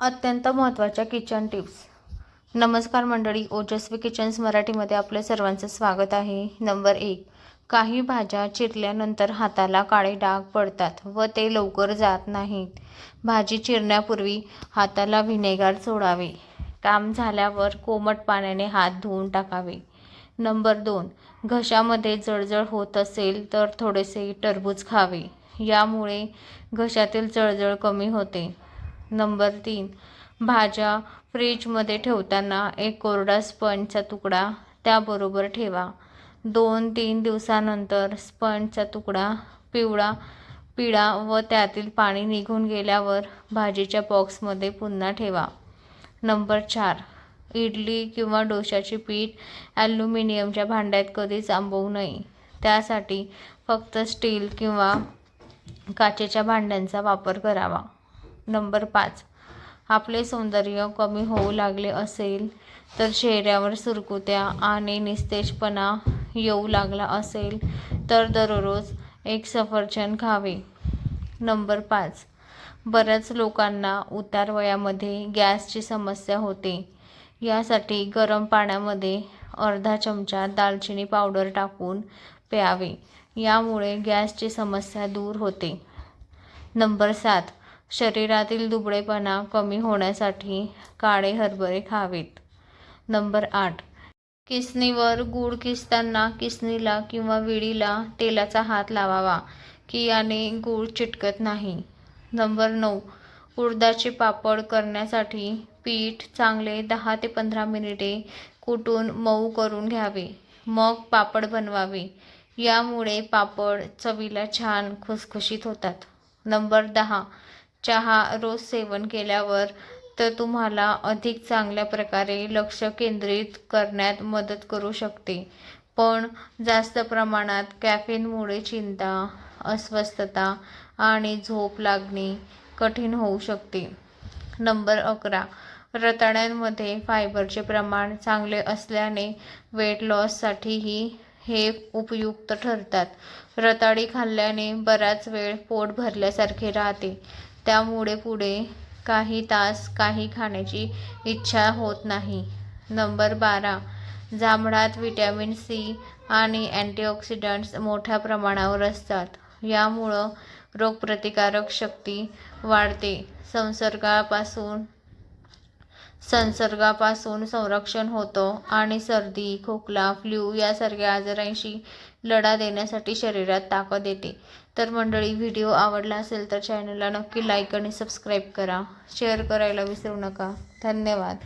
अत्यंत महत्त्वाच्या kitchen tips नमस्कार मंडळी ओजस्वी किचन्स मराठीमध्ये आपलं सर्वांचं स्वागत आहे. नंबर एक काही भाज्या चिरल्यानंतर हाताला काळे डाग पडतात व ते लवकर जात नाहीत. भाजी चिरण्यापूर्वी हाताला व्हिनेगार सोडावे. काम झाल्यावर कोमट पाण्याने हात धुवून टाकावे. नंबर दोन घशामध्ये जळजळ होत असेल तर थोडेसे टरबूज खावे. यामुळे घशातील जळजळ कमी होते. नंबर तीन. भाज्या फ्रीजमध्ये ठेवताना एक कोरडा स्पंजचा तुकडा त्याबरोबर ठेवा. दोन तीन दिवसानंतर स्पंजचा तुकडा पिवळा पिळा व त्यातील पाणी निघून गेल्यावर भाजीच्या बॉक्समध्ये पुन्हा ठेवा. नंबर चार. इडली किंवा डोशाचे पीठ ॲल्युमिनियमच्या भांड्यात कधीच आंबवू नये. त्यासाठी फक्त स्टील किंवा काचेच्या भांड्यांचा वापर करावा. नंबर पाच. आपले सौंदर्य कमी होऊ लागले असेल तर चेहऱ्यावर सुरकुत्या आणि निस्तेजपणा येऊ लागला असेल तर दररोज एक सफरचंद खावे. नंबर पाच. बऱ्याच लोकांना उतार वयामध्ये गॅसची समस्या होते. यासाठी गरम पाण्यामध्ये अर्धा चमचा दालचिनी पावडर टाकून प्यावे. यामुळे गॅसची समस्या दूर होते. नंबर सात. शरीरातील दुबळेपणा कमी होण्यासाठी काळे हरभरे खावेत. नंबर आठ. किसनीवर गूळ किसताना किसनीला किंवा विळीला तेलाचा हात लावावा की याने गूळ चिटकत नाही. नंबर नऊ. उडदाचे पापड करण्यासाठी पीठ चांगले दहा ते पंधरा मिनिटे कुटून मऊ करून घ्यावे. मग पापड बनवावे. यामुळे पापड चवीला छान खुसखुशीत होतात. नंबर दहा. चहा रोज सेवन केल्यावर तर तुम्हाला अधिक चांगल्या प्रकारे लक्ष केंद्रित करण्यात मदत करू शकते. पण जास्त प्रमाणात कॅफेनमुळे चिंता अस्वस्थता आणि झोप लागणे कठीण होऊ शकते. नंबर अकरा. रताळ्यांमध्ये फायबरचे प्रमाण चांगले असल्याने वेट लॉससाठीही हे उपयुक्त ठरतात. रताळी खाल्ल्याने बराच वेळ पोट भरल्यासारखे राहते. त्यामुळे पुढे काही तास काही खाण्याची इच्छा होत नाही. नंबर बारा. जांभळात विटॅमिन सी आणि अँटीऑक्सिडंट्स मोठ्या प्रमाणावर असतात. यामुळं रोगप्रतिकारक शक्ती वाढते. संसर्गापासून संसर्गापासून संरक्षण होतं आणि सर्दी खोकला फ्ल्यू यासारख्या आजारांशी लढा देण्यासाठी शरीरात ताकद येते. तर मंडळी व्हिडिओ आवडला असेल तर चॅनलला नक्की लाईक आणि सबस्क्राईब करा. शेअर करायला विसरू नका. धन्यवाद.